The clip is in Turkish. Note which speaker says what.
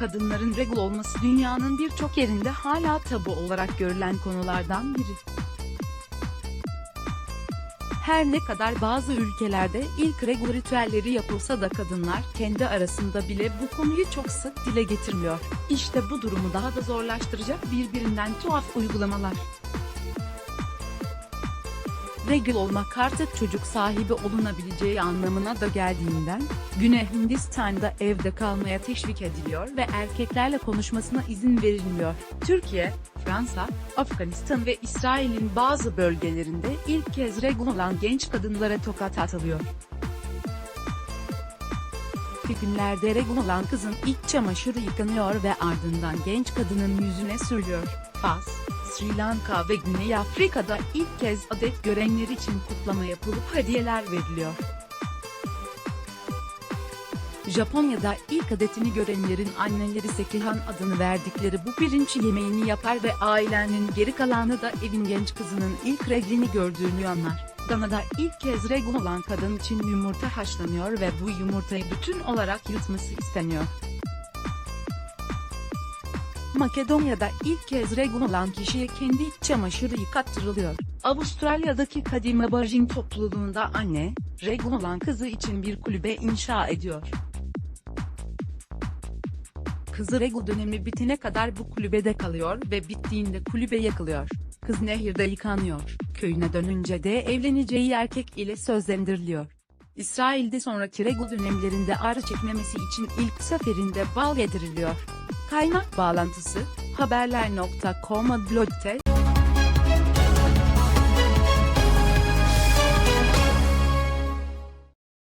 Speaker 1: kadınların regl olması dünyanın birçok yerinde hala tabu olarak görülen konulardan biri. Her ne kadar bazı ülkelerde ilk regl ritüelleri yapılsa da kadınlar kendi arasında bile bu konuyu çok sık dile getirmiyor. İşte bu durumu daha da zorlaştıracak birbirinden tuhaf uygulamalar. Regl olmak artık çocuk sahibi olunabileceği anlamına da geldiğinden, Güney Hindistan'da evde kalmaya teşvik ediliyor ve erkeklerle konuşmasına izin verilmiyor. Türkiye, Fransa, Afganistan ve İsrail'in bazı bölgelerinde ilk kez regl olan genç kadınlara tokat atılıyor. Filmlerde regl olan kızın iç çamaşırı yıkanıyor ve ardından genç kadının yüzüne sürülüyor. Fas, Sri Lanka ve Güney Afrika'da ilk kez adet görenler için kutlama yapılıp hediyeler veriliyor. Japonya'da ilk adetini görenlerin anneleri Sekihan adını verdikleri bu pirinç yemeğini yapar ve ailenin geri kalanı da evin genç kızının ilk reglini gördüğünü anlar. Gana'da ilk kez regl olan kadın için yumurta haşlanıyor ve bu yumurtayı bütün olarak yutması isteniyor. Makedonya'da ilk kez regl olan kişiye kendi iç çamaşırı yıkattırılıyor. Avustralya'daki kadim aborjin topluluğunda anne, regl olan kızı için bir kulübe inşa ediyor. Kızı regl dönemi bitene kadar bu kulübede kalıyor ve bittiğinde kulübe yakılıyor. Kız nehirde yıkanıyor. Köyüne dönünce de evleneceği erkek ile sözlendiriliyor. İsrail'de sonraki regl dönemlerinde ağrı çekmemesi için ilk seferinde bal yediriliyor. Kaynak bağlantısı, haberler.com blog'te